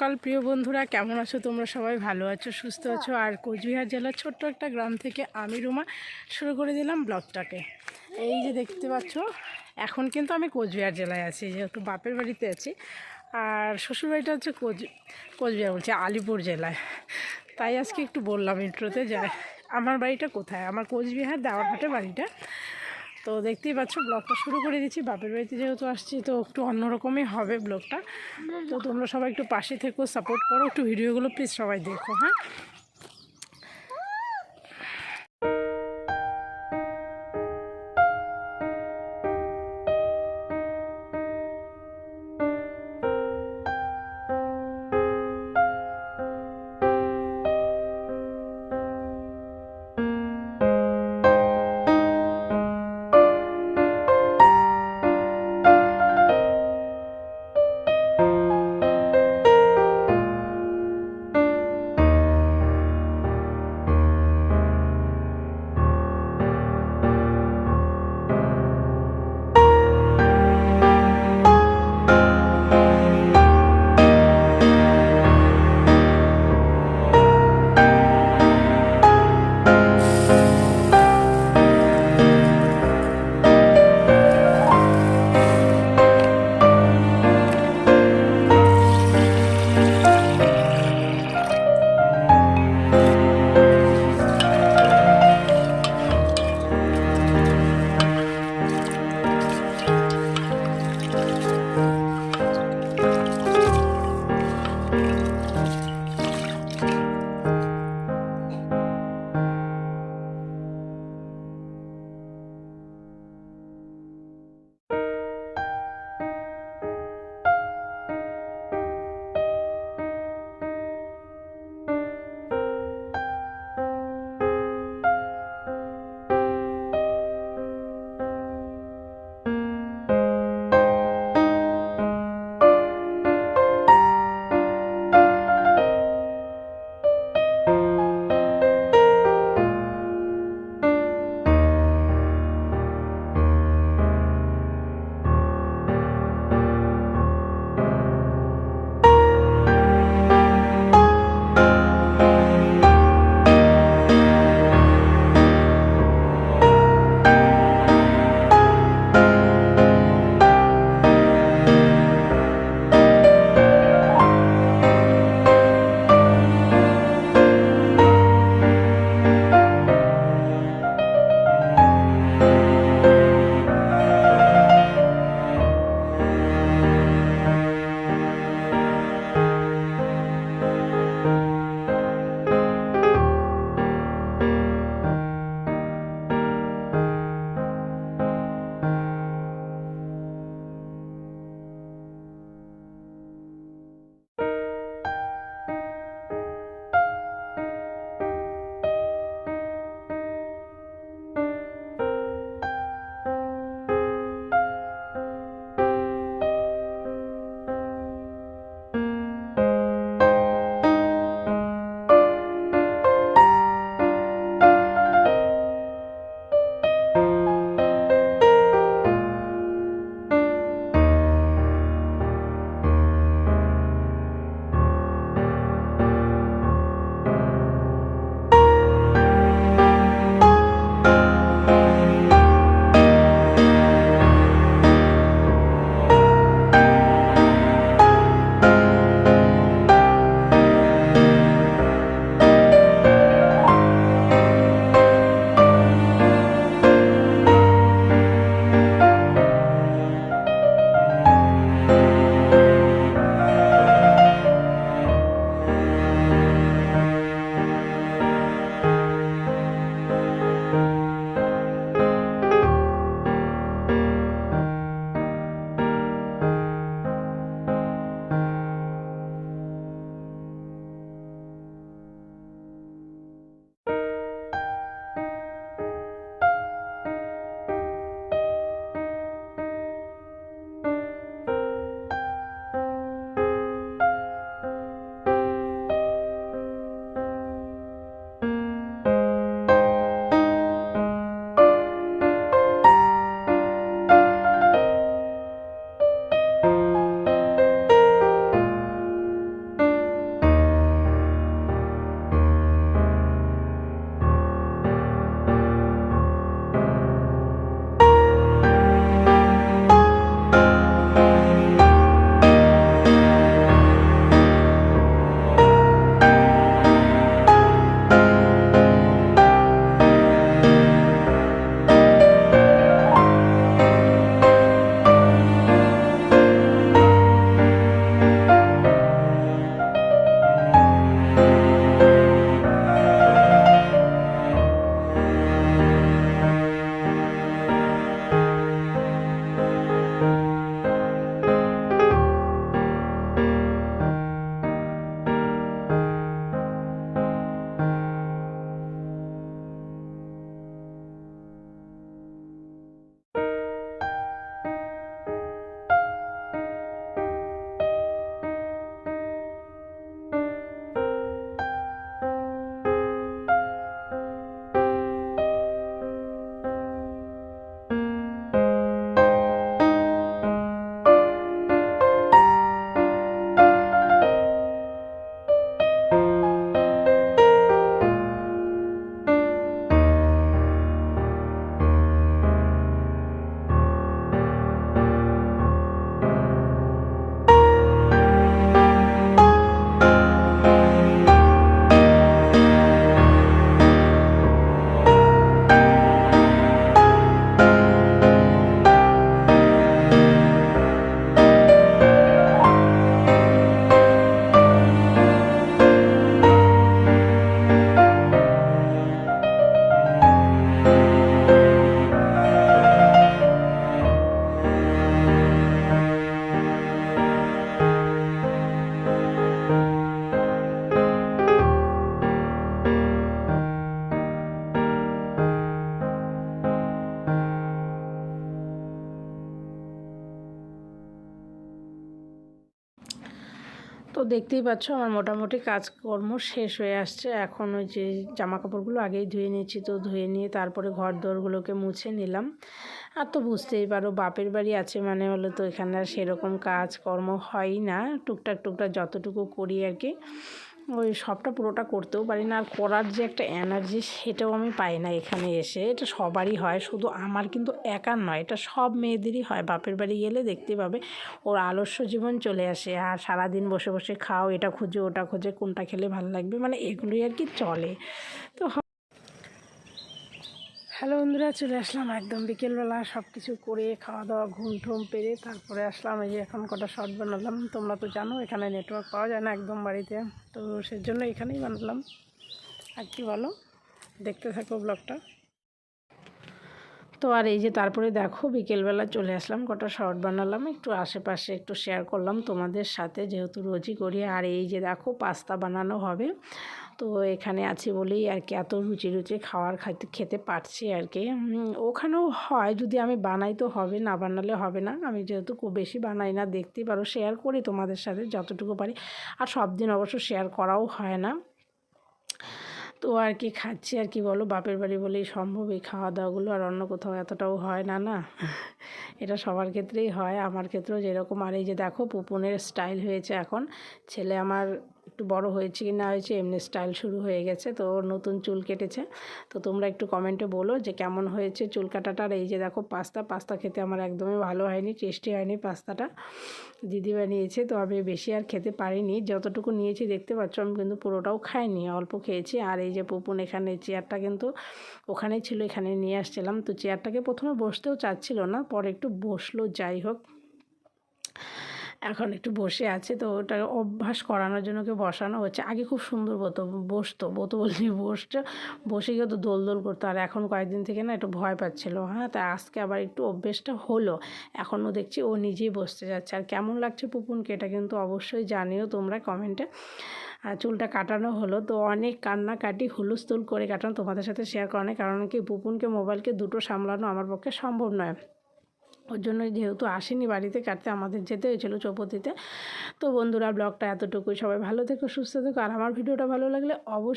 কাল প্রিয় বন্ধুরা, কেমন আছো? তোমরা সবাই ভালো আছো, সুস্থ আছো? আর কোচবিহার জেলার ছোট্ট একটা গ্রাম থেকে আমি রুমা শুরু করে দিলাম ব্লগটাকে। এই যে দেখতে পাচ্ছ, এখন কিন্তু আমি কোচবিহার জেলায় আছি, যেহেতু বাপের বাড়িতে আছি। আর শ্বশুরবাড়িটা হচ্ছে কোচ কোচবিহার বলছে, আলিপুর জেলায়। তাই আজকে একটু বললাম ইন্ট্রোতে যে, আমার বাড়িটা কোথায়? আমার কোচবিহার দেওয়ারহাটে বাড়িটা। তো দেখতেই পাচ্ছ, ব্লগটা শুরু করে দিচ্ছি। বাপের বাড়িতে যেহেতু আসছি, তো একটু অন্যরকমই হবে ব্লগটা। তো তোমরা সবাই একটু পাশে থেকো সাপোর্ট করো, একটু ভিডিওগুলো প্লিজ সবাই দেখো হ্যাঁ? দেখতেই পাচ্ছ আমার মোটামুটি কাজকর্ম শেষ হয়ে আসছে। এখন ওই যে জামা কাপড়গুলো আগেই ধুয়ে নিয়েছি, তো ধুয়ে নিয়ে তারপরে ঘর দোরগুলোকে মুছে নিলাম। আর তো বুঝতেই পারো বাপের বাড়ি আছে মানে হলো তো এখানে আর সেরকম কাজকর্ম হয় না। টুকটাক টুকটাক যতটুকু করি আর কি। ওই সবটা পুরোটা করতেও পারি না। আর করার যে একটা এনার্জি সেটাও আমি পাই না এখানে এসে। এটা সবারই হয়, শুধু আমার কিন্তু একার নয়, এটা সব মেয়েদেরই হয়। বাপের বাড়ি গেলে দেখতে পাবে, ওর আলস্য জীবন চলে আসে। আর সারাদিন বসে বসে খাও, এটা খুঁজে, ওটা খুঁজে, কোনটা খেলে ভালো লাগবে মানে এগুলোই আর কি চলে। তো হ্যালো বন্ধুরা, চলে আসলাম একদম বিকেলবেলা সব কিছু করে খাওয়া দাওয়া, ঘুম ঠুম পেরে তারপরে আসলাম এই যে এখন কটা শর্ট বানালাম। তোমরা তো জানো, এখানে নেটওয়ার্ক পাওয়া যায় না একদম বাড়িতে। তো সেজন্য এখানেই বানালাম। আর কি বলো? দেখতে থাকো ব্লগটা তো আর এই যে তারপরে দেখো, বিকেলবেলা চলে আসলাম, কটা শর্ট বানালাম। একটু আশেপাশে একটু শেয়ার করলাম তোমাদের সাথে, যেহেতু রোজই করি। আর এই যে দেখো, পাস্তা বানানো হবে। তো এখানে আছে বলেই আর কি এত রুচি রুচি খাওয়ার খাইতে, খেতে পারছি আর কি ওখানেও হয়, যদি আমি বানাই তো হবে, না বানালে হবে না। আমি যেহেতু খুব বেশি বানাই না, দেখতেই পারো শেয়ার করি তোমাদের সাথে যতটুকু পারি। আর সব দিন অবশ্য শেয়ার করাও হয় না। তো আর কি খাচ্ছি আর কি বলো, বাপের বাড়ি বলেই সম্ভব এই খাওয়া দাওয়াগুলো আর অন্য কোথাও এতটাও হয় না না? এটা সবার ক্ষেত্রেই হয়। আমার ক্ষেত্রেও যেরকম, আর এই যে দেখো, পুপনের স্টাইল হয়েছে এখন। ছেলে আমার একটু বড় হয়েছে কি না হয়েছে, এমনি স্টাইল শুরু হয়ে গেছে, তো ওর নতুন চুল কেটেছে। তো তোমরা একটু কমেন্টে বলো যে কেমন হয়েছে চুল কাটাটা আর এই যে দেখো পাস্তা পাস্তা খেতে আমার একদমই ভালো হয়নি টেস্টি হয়নি পাস্তাটা। দিদি বানিয়েছে, তো আমি বেশি আর খেতে পারিনি। যতটুকু নিয়েছি দেখতে পাচ্ছ, আমি কিন্তু পুরোটাও খাইনি, অল্প খেয়েছি। আর এই যে পুপুন এখানে চেয়ারটা কিন্তু ওখানেই ছিল, এখানে নিয়ে আসছিলাম। তো চেয়ারটাকে প্রথমে বসতেও চাচ্ছিল না, পরে একটু বসল, যাই হোক। এখন একটু বসে আছে, তো ওটা অভ্যাস করানোর জন্য ওকে বসানো হচ্ছে। আগে খুব সুন্দর বতো বসতো বতো বলছি বসতো, বসে গিয়ে তো দোল দোল করতো। আর এখন কয়েকদিন থেকে না একটু ভয় পাচ্ছিলো হ্যাঁ তাই আজকে আবার একটু অভ্যেসটা হলো। এখনও দেখছি ও নিজেই বসতে যাচ্ছে। আর কেমন লাগছে পুপুনকে এটা কিন্তু অবশ্যই জানিও তোমরা কমেন্টে। আর চুলটা কাটানো হলো, তো অনেক কান্নাকাটি, হুলস্থুল করে কাটানো। তোমাদের সাথে শেয়ার করা নেই, কারণ কি পুপুনকে মোবাইলকে দুটো সামলানো আমার পক্ষে সম্ভব নয়। ওর জন্য যেহেতু আসেনি বাড়িতে কাটতে আমাদের যেতে হয়েছিল চৌপতিতে। তো বন্ধুরা, ব্লগটা এতটুকুই। সবাই ভালো থেকো, সুস্থ থেকো। আর আমার ভিডিওটা ভালো লাগলে অবশ্যই